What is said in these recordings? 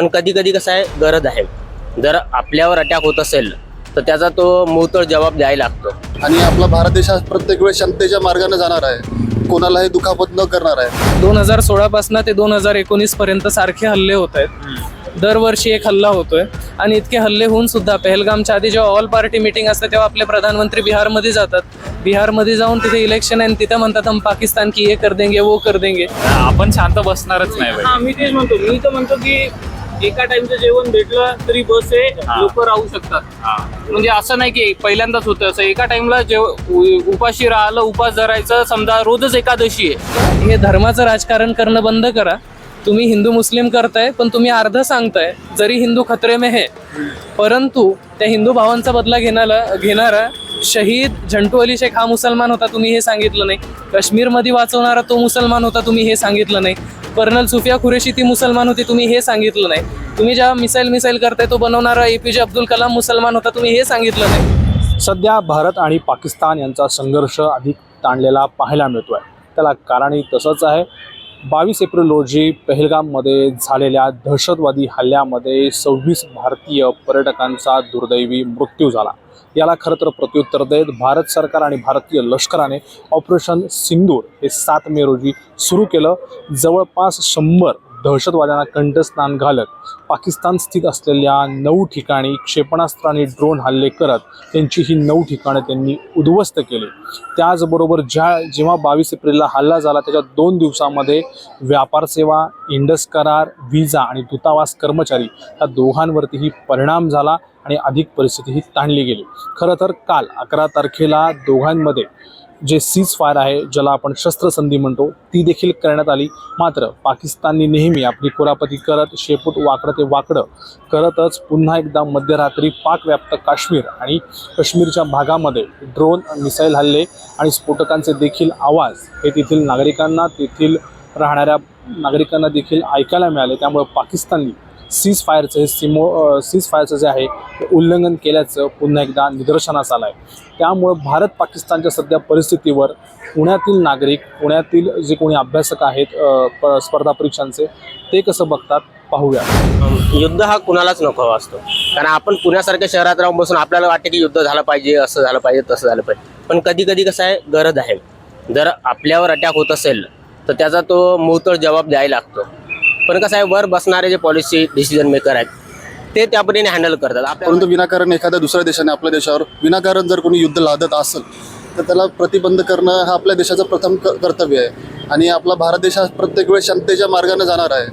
पण कधी कधी कसं आहे गरज आहे. जर आपल्यावर अटॅक होत असेल तर त्याचा तो मुळतोड जबाब द्यायला लागतो. आणि आपला भारत देश हा प्रत्येक वेळेस शांततेच्या मार्गाने जाणार आहे. कोणालाही दुखापत न करणार आहे. दोन हजार सोळापासून ते दोन हजार एकोणीस पर्यंत सारखे हल्ले होत आहेत. दरवर्षी एक हल्ला होतोय. आणि इतके हल्ले होऊन सुद्धा पहलगामच्या आधी जेव्हा ऑल पार्टी मिटिंग असते तेव्हा आपले प्रधानमंत्री बिहारमध्ये जातात. बिहारमध्ये जाऊन तिथे इलेक्शन आहे आणि तिथे म्हणतात हम पाकिस्तान की ये कर देंगे वो कर देंगे. आपण शांत बसणारच नाही. हा मी तेच म्हणतो. मी तर म्हणतो की एका टाइमचं जेवण भेटलं तरी बस हा. लोक राहू शकतात. हा. म्हणजे असं नाही की पहिल्यांदाच होतं. असं एका टाइमला जेव उ- उपाशी राहिलं उपास धरायचं समजा रोजच एकादशी आहे. हे धर्माचं राजकारण करणं बंद करा. तुम्ही हिंदू मुस्लिम करताय पण तुम्ही अर्ध सांगताय जरी हिंदू खतरे में है परंतु त्या हिंदू भावांचा बदला घेणारा घेणारा शहीद झंटू अली शेख हा मुसलमान होता तुम्ही हे सांगितलं नाही. काश्मीरमध्ये वाचवणारा तो मुसलमान होता तुम्ही हे सांगितलं नाही. कर्नल सुफिया खुरेशी ती मुसलमान होती तुम्ही हे सांगितलं नाही. तुम्ही ज्या मिसाईल मिसाईल करताय तो बनवणारा ए पी जे अब्दुल कलाम मुसलमान होता तुम्ही हे सांगितलं नाही. सध्या भारत आणि पाकिस्तान यांचा संघर्ष अधिक ताणलेला पाहायला मिळतो आहे त्याला कारणही तसंच आहे. बावीस एप्रिल रोजी पहलगाममध्ये झालेल्या दहशतवादी हल्ल्यामध्ये सव्वीस भारतीय पर्यटकांचा दुर्दैवी मृत्यू झाला. याला खरं तर प्रत्युत्तर देत भारत सरकार आणि भारतीय लष्कराने ऑपरेशन सिंदूर हे सात मे रोजी सुरू केलं. जवळपास शंभर दहशतवाद्यांना कंठस्नान घालत पाकिस्तान स्थित असलेल्या नऊ ठिकाणी क्षेपणास्त्र आणि ड्रोन हल्ले करत त्यांची ही नऊ ठिकाणं त्यांनी उद्ध्वस्त केली. त्याचबरोबर ज्या जेव्हा बावीस एप्रिलला हल्ला झाला त्याच्या दोन दिवसामध्ये व्यापार सेवा इंडस करार व्हिजा आणि दूतावास कर्मचारी या दोघांवरतीही परिणाम झाला आणि अधिक परिस्थिती ही ताणली गेली. खरं तर काल अकरा तारखेला दोघांमध्ये जे सीज फायर आहे ज्याला आपण शस्त्रसंधी म्हणतो ती देखील करण्यात आली. मात्र पाकिस्ताननी नेहमी आपली कुरापती करत शेपूट वाकडं ते वाकडं करतच पुन्हा एकदा मध्यरात्री पाकव्याप्त काश्मीर आणि काश्मीरच्या भागामध्ये ड्रोन मिसाईल हल्ले आणि स्फोटकांचे देखील आवाज हे तेथील नागरिकांना तेथील राहणाऱ्या नागरिकांना देखील ऐकायला मिळाले. त्यामुळे पाकिस्ताननी सीज फायरचं हे सिमो सीज फायरचं जे आहे ते उल्लंघन केल्याचं पुन्हा एकदा निदर्शनास आलं आहे त्यामुळं भारत पाकिस्तानच्या सध्या परिस्थितीवर पुण्यातील नागरिक पुण्यातील जे कोणी अभ्यासक आहेत प- स्पर्धा परीक्षांचे ते कसं बघतात पाहूया. युद्ध हा कुणालाच नको हवा असतो. कारण आपण पुण्यासारख्या शहरात राहून बसून आपल्याला वाटतं की युद्ध झालं पाहिजे असं झालं पाहिजे तसं झालं पाहिजे. पण कधी कधी कसं आहे गरज आहे. जर आपल्यावर अटॅक होत असेल तर त्याचा तो मुळतोड जबाब द्यायला लागतो. पण कसं आहे वर बसणारे जे पॉलिसी डिसिजन मेकर आहेत ते त्या परीने हँडल करतात. आपण परंतु विनाकारण एखाद्या दुसऱ्या देशाने आपल्या देशावर विनाकारण जर कोणी युद्ध लादत असेल तर त्याला प्रतिबंध करणं हा आपल्या देशाचं प्रथम क- कर्तव्य आहे. आणि आपला भारत देश हा प्रत्येक वेळेस शांततेच्या मार्गाने जाणार आहे.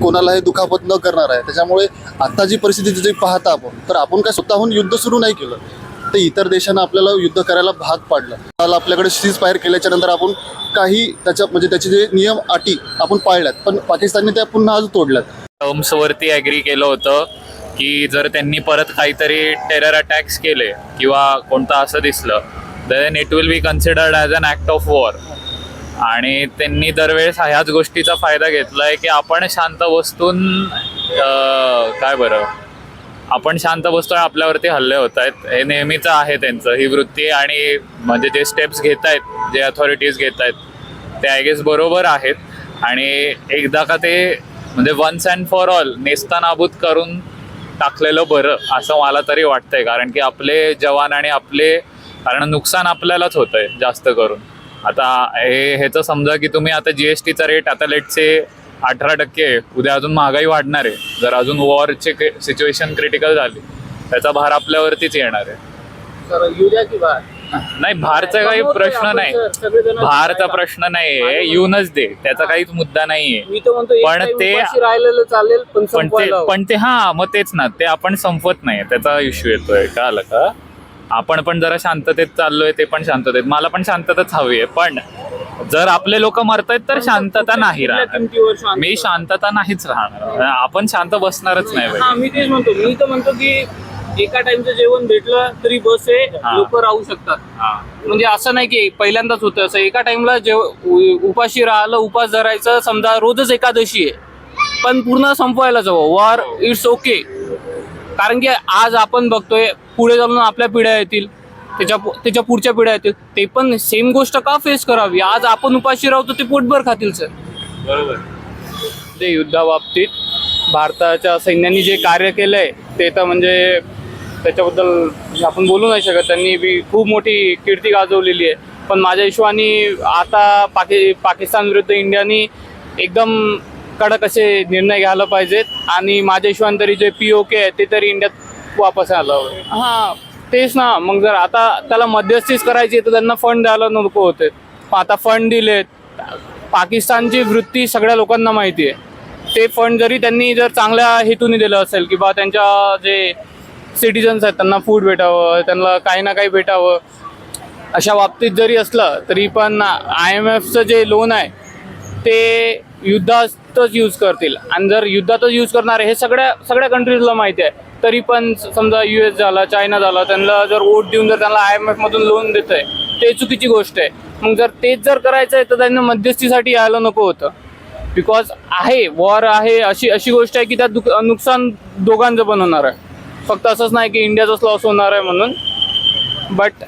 कोणालाही दुखापत न करणार आहे. त्याच्यामुळे आता जी परिस्थिती जी पाहता आपण तर आपण काय स्वतःहून युद्ध सुरू नाही केलं. वाटतं इतर देशांना आपल्याला युद्ध करायला भाग पाडलं. काल आपल्याकडे सीज फायर केल्याच्यानंतर आपण काही त्याच्या म्हणजे त्याचे जे नियम अटी आपण पाळल्यात. पण पाकिस्तानने त्या पुन्हा आज तोडल्यात. टर्म्स वरती ॲग्री केलं होतं की जर त्यांनी परत काहीतरी टेरर अटॅक्स केले किंवा कोणतं असं दिसलं then it will be considered as an act of war आणि त्यांनी दरवेळेस ह्याच गोष्टीचा फायदा घेतलाय की आपण शांत बसून काय बरं? आपण शांत बसतोय आपल्यावरती हल्ले होत आहेत. हे नेहमीचं आहे त्यांचं. ही वृत्ती आणि म्हणजे जे स्टेप्स घेत आहेत जे अथॉरिटीज घेत आहेत ते आय गेस बरोबर आहेत. आणि एकदा का ते म्हणजे वन्स अँड फॉर ऑल नेस्तानाबूत करून टाकलेलं बरं असं मला तरी वाटतंय. कारण की आपले जवान आणि आपले कारण नुकसान आपल्यालाच होतंय जास्त करून. आता हे ह्याचं समजा की तुम्ही आता जी एस टीचा रेट आता लेटचे अठरा टक्के आहे. उद्या अजून महागाई वाढणार आहे. जर अजून वॉरचे सिच्युएशन क्रिटिकल झाली त्याचा भार आपल्यावरतीच येणार आहे. की नाही भारचा काही प्रश्न नाही. भारचा प्रश्न नाही आहे. येऊनच दे. त्याचा काहीच मुद्दा नाहीये पण ते- चालेल पण ते. पण ते हा मग तेच ना. ते आपण संपवत नाही. त्याचा इश्यू येतोय. का आलं का? आपण पण जरा शांततेत चाललोय ते पण शांततेत. मला पण शांतताच हवी आहे. पण जर आपले लोक मरतायत तर शांतता नाही राहणार. मी शांतता नाहीच राहणार. आपण शांत बसणारच नाही. हा मी तेच म्हणतो. मी तर म्हणतो की एका टाइमचं जेवण भेटलं तरी बस आहे हा. लोक राहू शकतात. म्हणजे असं नाही की पहिल्यांदाच होतं. असं एका टाइमला जेव उपाशी राहिलं उपास धरायचं समजा रोजच एकादशी आहे. पण पूर्ण संपवायला जावं. वॉर इट्स ओके कारण की आज आपण बघतोय पुढे जाऊन आपल्या पिढ्या येतील. त्याच्या पु- त्याच्या पुढच्या पिढ्या येतील. ते पण सेम गोष्ट का फेस करावी? आज आपण उपाशी राहतो ते पोटभर खातील सर बरोबर. ते युद्धाबाबतीत भारताच्या सैन्याने जे कार्य केलं आहे ते तर म्हणजे त्याच्याबद्दल म्हणजे आपण बोलू नाही शकत. त्यांनी बी खूप मोठी कीर्ती गाजवलेली आहे. पण माझ्या हिशोबाने आता पाकि पाकिस्तान विरुद्ध इंडियानी एकदम कडक असे निर्णय घ्यायला पाहिजेत. आणि माझ्या हिशोबाने तरी जे पी ओ के आहे ते तरी इंडियात वापस आलं हवं. हां तेच ना मग जर आता त्याला मध्यस्थीच करायची तर त्यांना फंड द्यायला नको होते. आता फंड दिलेत. पाकिस्तानची वृत्ती सगळ्या लोकांना माहिती आहे. ते फंड जरी त्यांनी जर चांगल्या हेतूने दिलं असेल किंवा त्यांच्या जे सिटीजन्स आहेत त्यांना फूड भेटावं त्यांना काही ना काही भेटावं अशा बाबतीत जरी असलं तरी पण आय एम एफचं जे लोन आहे ते युद्धातच यूज करतील. आणि जर युद्धातच यूज करणार आहे हे सगळ्या सगळ्या कंट्रीजला माहिती आहे. तरी पण समजा यू एस झाला चायना झाला त्यांना जर वोट देऊन जर त्यांना आय एम एफमधून लोन देत आहे ते चुकीची गोष्ट आहे. मग जर तेच जर करायचं आहे तर त्यांना मध्यस्थीसाठी यायला नको होतं. बिकॉज आहे वॉर आहे अशी अशी गोष्ट आहे की त्यात नुकसान दोघांचं पण होणार आहे. फक्त असंच नाही की इंडियाचाच लॉस होणार आहे म्हणून. बट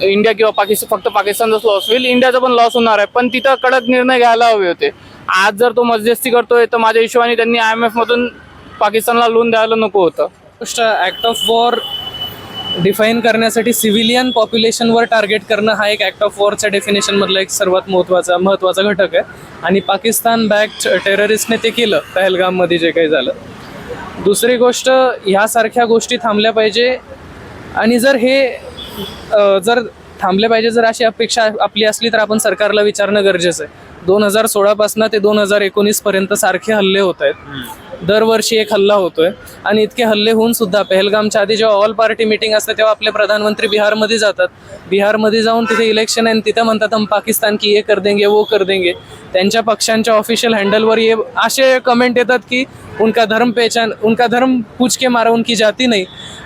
इंडिया किंवा पाकिस्तान फक्त पाकिस्तानचाच लॉस होईल इंडियाचा पण लॉस होणार आहे. पण तिथं कडक निर्णय घ्यायला हवे होते. आज जर तो मध्यस्थी करतोय तर माझ्या हिशोबाने त्यांनी आय एम एफमधून पाकिस्तानला लोन द्यायला नको होतं. गोष्ट ॲक्ट ऑफ वॉर डिफाईन करण्यासाठी सिव्हिलियन पॉप्युलेशनवर टार्गेट करणं हा एक ॲक्ट ऑफ वॉरच्या डेफिनेशनमधला एक सर्वात महत्त्वाचा महत्त्वाचा घटक आहे. आणि पाकिस्तान बॅक टेररिस्टने ते केलं पहलगाममध्ये जे काही झालं. दुसरी गोष्ट ह्यासारख्या गोष्टी थांबल्या पाहिजे. आणि जर हे जर थांबले पाहिजे जर अशी अपेक्षा आपली असली तर आपण सरकारला विचारणं गरजेचं आहे. दोन हजार सोळापासून ते दोन हजार एकोणीसपर्यंत सारखे हल्ले होत आहेत. दरवर्षी एक हल्ला होतोय. आणि इतके हल्ले होऊन सुद्धा पहलगामच्या आधी जेव्हा ऑल पार्टी मिटिंग असते तेव्हा आपले प्रधानमंत्री बिहारमध्ये जातात. बिहारमध्ये जाऊन तिथे इलेक्शन आहे आणि तिथं म्हणतात हम पाकिस्तान की ये कर देंगे वो कर देंगे. त्यांच्या पक्षांच्या ऑफिशियल हँडलवर ये असे कमेंट येतात की उनका धर्म पहचान उनका धर्म पूछ के मारा उनकी जाती नाही.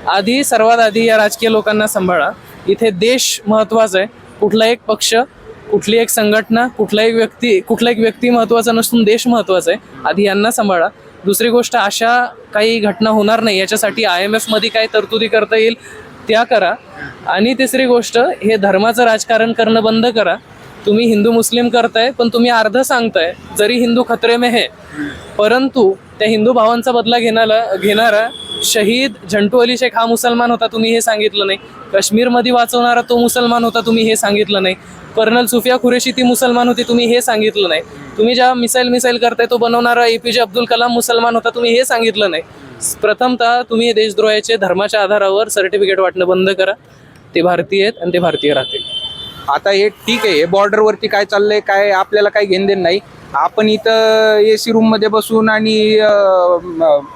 आधी सर्वात आधी या राजकीय लोकांना सांभाळा. इथे देश महत्त्वाचा आहे. कुठला एक पक्ष कुठली एक संघटना कुठला एक व्यक्ती कुठला एक व्यक्ती महत्त्वाचा नसून देश महत्त्वाचा आहे आधी यांना सांभाळा. दुसरी गोष्ट अशा काही घटना होणार नाही याच्यासाठी आय एम एफमध्ये काय तरतुदी करता येईल त्या करा. आणि तिसरी गोष्ट हे धर्माचं राजकारण करणं बंद करा. तुम्ही हिंदू मुस्लिम करताय पण तुम्ही अर्ध सांगताय जरी हिंदू खतरे में है परंतु त्या हिंदू भावांचा बदला घेणारा घेणारा शहीद झंटू अली शेख हा मुसलमान होता तुम्ही हे सांगितलं नाही. काश्मीरमध्ये वाचवणारा तो मुसलमान होता तुम्ही हे सांगितलं नाही. कर्नल सुफिया खुरेशी ती मुसलमान होती तुम्ही हे सांगितलं नाही. तुम्ही ज्या मिसाईल मिसाईल करताय तो बनवणारा ए पी जे अब्दुल कलाम मुसलमान होता तुम्ही हे सांगितलं नाही. प्रथमतः तुम्ही देशद्रोहाचे धर्माच्या आधारावर सर्टिफिकेट वाटणं बंद करा. ते भारतीय आहेत आणि ते भारतीय राहतील. आता हे ठीक आहे हे बॉर्डरवरती काय चाललंय काय आपल्याला काही घेणं देणं नाही. आपण इथं ए सी रूममध्ये बसून आणि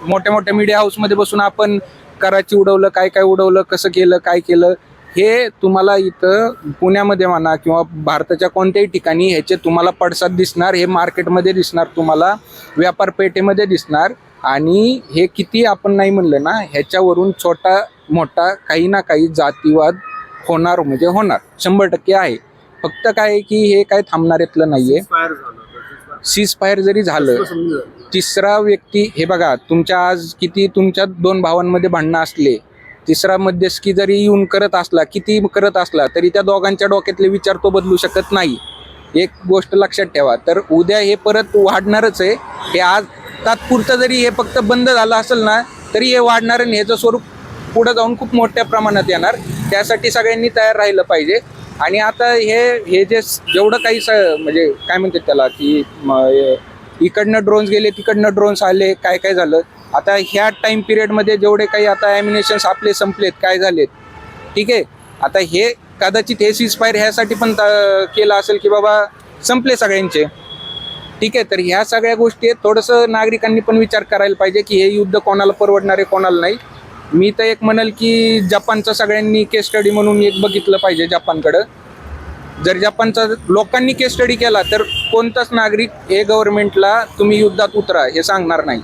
मोठ्या मोठ्या मीडिया हाऊसमध्ये बसून आपण कराची उडवलं काय काय उडवलं कसं केलं काय केलं हे तुम्हाला इथं पुण्यामध्ये म्हणा किंवा भारताच्या कोणत्याही ठिकाणी ह्याचे तुम्हाला पडसाद दिसणार हे मार्केटमध्ये दिसणार तुम्हाला व्यापार पेठेमध्ये दिसणार आणि हे किती आपण नाही म्हणलं ना ह्याच्यावरून छोटा मोठा काही ना काही जातीवाद होणार म्हणजे होणार शंभर टक्के आहे. फक्त काय आहे की हे काय थांबणार इतलं नाही नाहीये सीज फायर जरी झालं तिसरा व्यक्ती हे बघा तुमच्या आज किती तुमच्या दोन भावांमध्ये भांडणं असले तिसरा मध्यस्थी जरी येऊन करत असला किती करत असला तरी त्या दोघांच्या डोक्यातले विचार तो बदलू शकत नाही. एक गोष्ट लक्षात ठेवा. तर उद्या हे परत वाढणारच आहे. हे आज तात्पुरतं जरी हे फक्त बंद झालं असेल ना तरी हे वाढणार आणि ह्याचं स्वरूप पुढे जाऊन खूप मोठ्या प्रमाणात येणार. त्यासाठी सगळ्यांनी तयार राहिलं पाहिजे. आणि आता हे हे जे जेवढं काही स म्हणजे काय म्हणतात त्याला की इकडनं ड्रोन्स गेले तिकडनं ड्रोन्स आले काय काय झालं. आता ह्या टाइम पिरियडमध्ये जेवढे काही आता ॲम्युनेशन्स आपले संपलेत काय झालेत ठीक आहे. आता हे कदाचित हे सीजफायर ह्यासाठी पण केलं असेल की बाबा संपले सगळ्यांचे. ठीक आहे तर ह्या सगळ्या गोष्टी आहेत. थोडंसं नागरिकांनी पण विचार करायला पाहिजे की हे युद्ध कोणाला परवडणार आहे कोणाला नाही. मी तर एक म्हणेल की जपानचं सगळ्यांनी केस स्टडी म्हणून एक बघितलं पाहिजे जपानकडं. जर जपानचा लोकांनी केस स्टडी केला तर कोणताच नागरिक हे गव्हर्नमेंटला तुम्ही युद्धात उतरा हे सांगणार नाही.